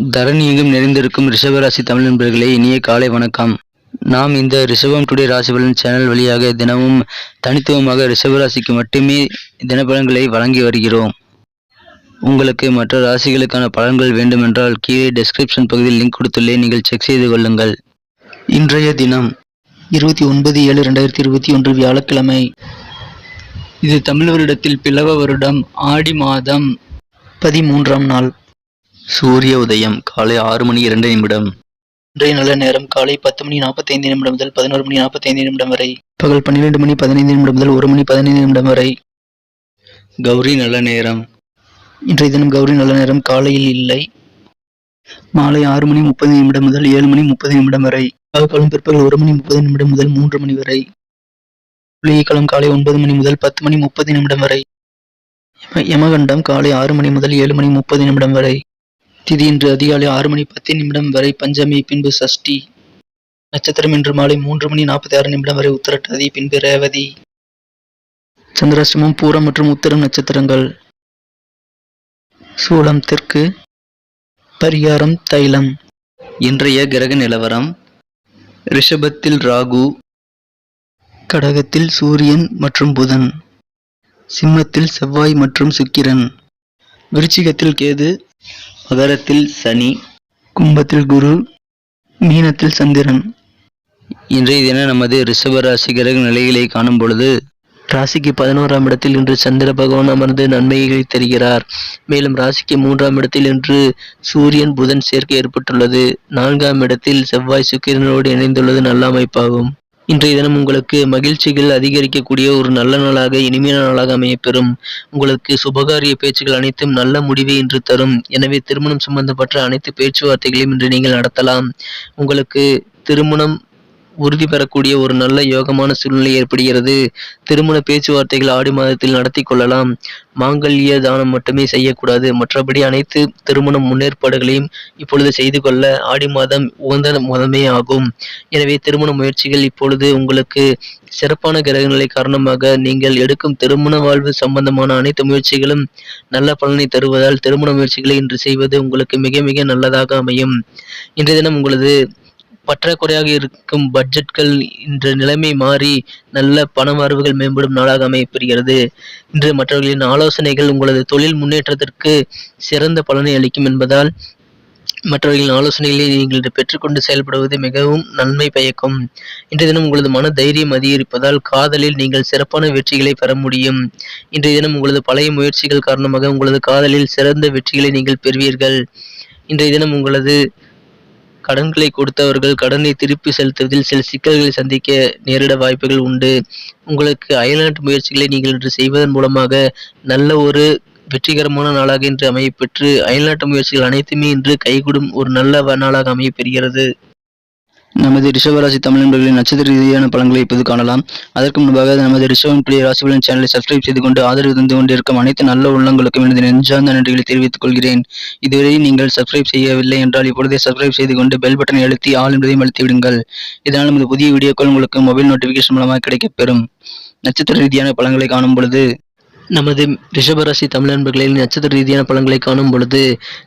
தரணி எங்கும் நிறைந்திருக்கும் ரிஷபராசி தமிழ் நண்பர்களே இனிய காலை வணக்கம். நாம் இந்த ரிஷபம் டுடே ராசி பலன் சேனல் வழியாக தினமும் தனித்துவமாக ரிஷபராசிக்கு மட்டுமே தினப்பலன்களை வழங்கி வருகிறோம். உங்களுக்கு மற்ற ராசிகளுக்கான பலன்கள் வேண்டுமென்றால் கீழே டெஸ்கிரிப்ஷன் பகுதியில் லிங்க் கொடுத்துள்ளே நீங்கள் செக் செய்து கொள்ளுங்கள். இன்றைய தினம் இருபத்தி ஒன்பது ஏழு ரெண்டாயிரத்தி இருபத்தி ஒன்று வியாழக்கிழமை. இது தமிழ் வருடத்தில் பிளவ வருடம் ஆடி மாதம் பதிமூன்றாம் நாள். சூரிய உதயம் காலை ஆறு மணி இரண்டு நிமிடம். இன்றைய நல்ல நேரம் காலை பத்து மணி நாற்பத்தைந்து நிமிடம் முதல் பதினோரு மணி நாற்பத்தைந்து நிமிடம் வரை. பகல் பன்னிரெண்டு மணி பதினைந்து நிமிடம் முதல் ஒரு மணி பதினைந்து நிமிடம் வரை. கௌரி நல்ல நேரம். இன்றைய தினம் கௌரி நல்ல நேரம் காலையில் இல்லை. மாலை ஆறு மணி முப்பது நிமிடம் முதல் ஏழு மணி முப்பது நிமிடம் வரை. காலம் பிற்பகல் ஒரு மணி முப்பது நிமிடம் முதல் மூன்று மணி வரை. புளியக்காலம் காலை ஒன்பது மணி முதல் பத்து மணி முப்பது நிமிடம் வரை. யம- யமகண்டம் காலை ஆறு மணி முதல் ஏழு மணி முப்பது நிமிடம் வரை. திதி இன்று அதிகாலை ஆறு மணி பத்து நிமிடம் வரை பஞ்சமி பின்பு சஷ்டி நட்சத்திரம் இன்று மாலை மூன்று மணி நாற்பத்தி ஆறு நிமிடம் வரை உத்தரட்டாதி பின்பு ரேவதி. சந்திராசிரமம் பூரம் மற்றும் உத்தரம் நட்சத்திரங்கள். சூலம் தெற்கு. பரிகாரம் தைலம். இன்றைய கிரக நிலவரம் ரிஷபத்தில் ராகு கடகத்தில் சூரியன் மற்றும் புதன் சிம்மத்தில் செவ்வாய் மற்றும் சுக்கிரன் விருச்சிகத்தில் கேது மகரத்தில் சனி கும்பத்தில் குரு மீனத்தில் சந்திரன். இன்றைய தினம் நமது ரிஷப ராசி கிரக நிலைகளை காணும் பொழுது ராசிக்கு பதினோராம் இடத்தில் இன்று சந்திர பகவான் அமர்ந்து நன்மைகளை தருகிறார். மேலும் ராசிக்கு மூன்றாம் இடத்தில் இன்று சூரியன் புதன் சேர்க்கை ஏற்பட்டுள்ளது. நான்காம் இடத்தில் செவ்வாய் சுக்கிரனோடு இணைந்துள்ளது நல்ல அமைப்பாகும். இன்றைய தினம் உங்களுக்கு மகிழ்ச்சிகள் அதிகரிக்கக்கூடிய ஒரு நல்ல நாளாக இனிமையான நாளாக அமையப்பெறும். உங்களுக்கு சுபகாரிய பேச்சுகள் அனைத்தும் நல்ல முடிவை இன்று தரும். எனவே திருமணம் சம்பந்தப்பட்ட அனைத்து பேச்சுவார்த்தைகளையும் இன்று நீங்கள் நடத்தலாம். உங்களுக்கு திருமணம் உறுதி பெறக்கூடிய ஒரு நல்ல யோகமான சூழ்நிலை ஏற்படுகிறது. திருமண பேச்சுவார்த்தைகள் ஆடி மாதத்தில் நடத்தி கொள்ளலாம். மாங்கல்ய தானம் மட்டுமே செய்யக்கூடாது. மற்றபடி அனைத்து திருமண முன்னேற்பாடுகளையும் இப்பொழுது செய்து கொள்ள ஆடி மாதம் உகந்த மாதமே ஆகும். எனவே திருமண முயற்சிகள் இப்பொழுது உங்களுக்கு சிறப்பான கிரகங்களை காரணமாக நீங்கள் எடுக்கும் திருமண வாழ்வு சம்பந்தமான அனைத்து முயற்சிகளும் நல்ல பலனை தருவதால் திருமண முயற்சிகளை இன்று செய்வது உங்களுக்கு மிக மிக நல்லதாக அமையும். இன்றைய தினம் உங்களது பற்றாக்குறையாக இருக்கும் பட்ஜெட்கள் இன்று நிலைமை மாறி நல்ல பண வரவுகள் மேம்படும் நாளாக அமையப்பெறுகிறது. இன்று மற்றவர்களின் ஆலோசனைகள் உங்களது தொழில் முன்னேற்றத்திற்கு சிறந்த பலனை அளிக்கும் என்பதால் மற்றவர்களின் ஆலோசனைகளை நீங்கள் பெற்றுக்கொண்டு செயல்படுவது மிகவும் நன்மை பயக்கும். இன்றைய தினம் உங்களது மன தைரியம் அதிகரிப்பதால் காதலில் நீங்கள் சிறப்பான வெற்றிகளை பெற முடியும். இன்றைய தினம் உங்களது பழைய முயற்சிகள் காரணமாக உங்களது காதலில் சிறந்த வெற்றிகளை நீங்கள் பெறுவீர்கள். இன்றைய தினம் உங்களது கடன்களை கொடுத்தவர்கள் கடனை திருப்பி செலுத்துவதில் சில சிக்கல்களை சந்திக்க நேரிட வாய்ப்புகள் உண்டு. உங்களுக்கு அயல்நாட்டு முயற்சிகளை நீங்கள் இன்று செய்வதன் மூலமாக நல்ல ஒரு வெற்றிகரமான நாளாக இன்று அமையப்பெற்று அயல்நாட்டு முயற்சிகள் அனைத்துமே இன்று கைகூடும் ஒரு நல்ல நாளாக அமையப்பெறுகிறது நமது ரிஷபராசி தமிழ் நட்சத்திர ரீதியான பலன்களை இப்போது காணலாம். அதற்கு முன்பாக நமது ரிஷபம் பிள்ளை ராசிபலன் சேனலை சப்ஸ்கிரைப் செய்து கொண்டு ஆதரவு தந்து கொண்டிருக்கும் அனைத்து நல்ல உள்ளங்களுக்கும் எனது நெஞ்சார்ந்த நன்றிகளை தெரிவித்துக் கொள்கிறேன். இதுவரை நீங்கள் சப்ஸ்கிரைப் செய்யவில்லை என்றால் இப்பொழுதே சப்ஸ்கிரைப் செய்து கொண்டு பெல் பட்டனை அழுத்தி ஆள் என்பதையும் அழுத்தி விடுங்கள். இதனால் நமது புதிய வீடியோக்கள் உங்களுக்கு மொபைல் நோட்டிபிகேஷன் மூலமாக கிடைக்கப்பெறும் நட்சத்திர ரீதியான பலன்களை காணும் பொழுது நமது ரிஷபராசி தமிழ் நண்பர்களின் நட்சத்திர ரீதியான பலன்களை காணும் பொழுது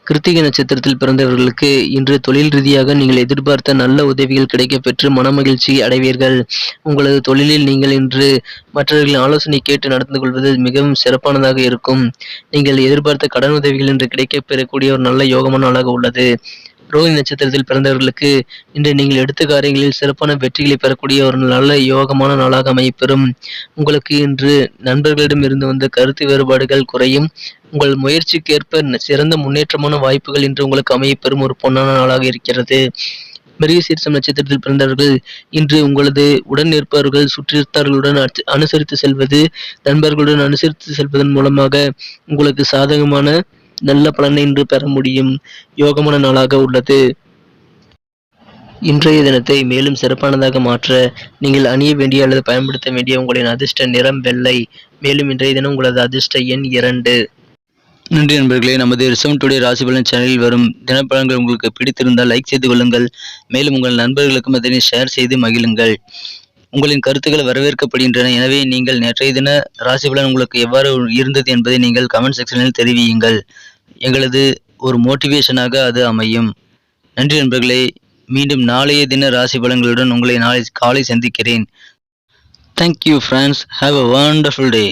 கிருத்திகை நட்சத்திரத்தில் பிறந்தவர்களுக்கு இன்று தொழில் ரீதியாக நீங்கள் எதிர்பார்த்த நல்ல உதவிகள் கிடைக்க பெற்று மனமகிழ்ச்சி அடைவீர்கள். உங்களது தொழிலில் நீங்கள் இன்று மற்றவர்களின் ஆலோசனை கேட்டு நடந்து கொள்வது மிகவும் சிறப்பானதாக இருக்கும். நீங்கள் எதிர்பார்த்த கடன் உதவிகள் இன்று கிடைக்க பெறக்கூடிய ஒரு நல்ல யோகமான நாளாக உள்ளது. ரோஹிணி நட்சத்திரத்தில் பிறந்தவர்களுக்கு இன்று நீங்கள் எடுத்த காரியங்களில் சிறப்பான வெற்றிகளை பெறக்கூடிய ஒரு நல்ல யோகமான நாளாக அமையப்பெறும். உங்களுக்கு இன்று நண்பர்களிடம் இருந்து வந்த கருத்து வேறுபாடுகள் குறையும். உங்கள் முயற்சிக்கேற்ப சிறந்த முன்னேற்றமான வாய்ப்புகள் இன்று உங்களுக்கு அமையப்பெறும் ஒரு பொன்னான நாளாக இருக்கிறது. மிருகசீரிசம் நட்சத்திரத்தில் பிறந்தவர்கள் இன்று உங்களது உடன் இருப்பவர்கள் சுற்றிருத்தார்களுடன் அனுச- அனுசரித்து செல்வது நண்பர்களுடன் அனுசரித்து செல்வதன் மூலமாக உங்களுக்கு சாதகமான நல்ல பலனை இன்று பெற முடியும். யோகமான நாளாக உள்ளது. இன்றைய தினத்தை மேலும் சிறப்பானதாக மாற்ற நீங்கள் அணிய வேண்டிய அல்லது பயன்படுத்த வேண்டிய உங்களின் அதிர்ஷ்ட நிறம் வெள்ளை. மேலும் இன்றைய தினம் உங்களது அதிர்ஷ்ட எண் இரண்டு. நன்றி நண்பர்களே நமது ரிசம் டுடே ராசி பலன் சேனலில் வரும் தினப்பலன்கள் உங்களுக்கு பிடித்திருந்தால் லைக் செய்து கொள்ளுங்கள். மேலும் உங்கள் நண்பர்களுக்கும் அதனை ஷேர் செய்து மகிழுங்கள். உங்களின் கருத்துக்கள் வரவேற்கப்படுகின்றன. எனவே நீங்கள் நேற்றைய தின ராசி பலன் உங்களுக்கு எவ்வாறு இருந்தது என்பதை நீங்கள் கமெண்ட் செக்ஷனில் தெரிவியுங்கள். எங்களது ஒரு மோட்டிவேஷனாக அது அமையும். நன்றி நண்பர்களே மீண்டும் நாளைய தின ராசி பலன்களுடன் உங்களை நாளை காலை சந்திக்கிறேன். Thank you friends have a wonderful day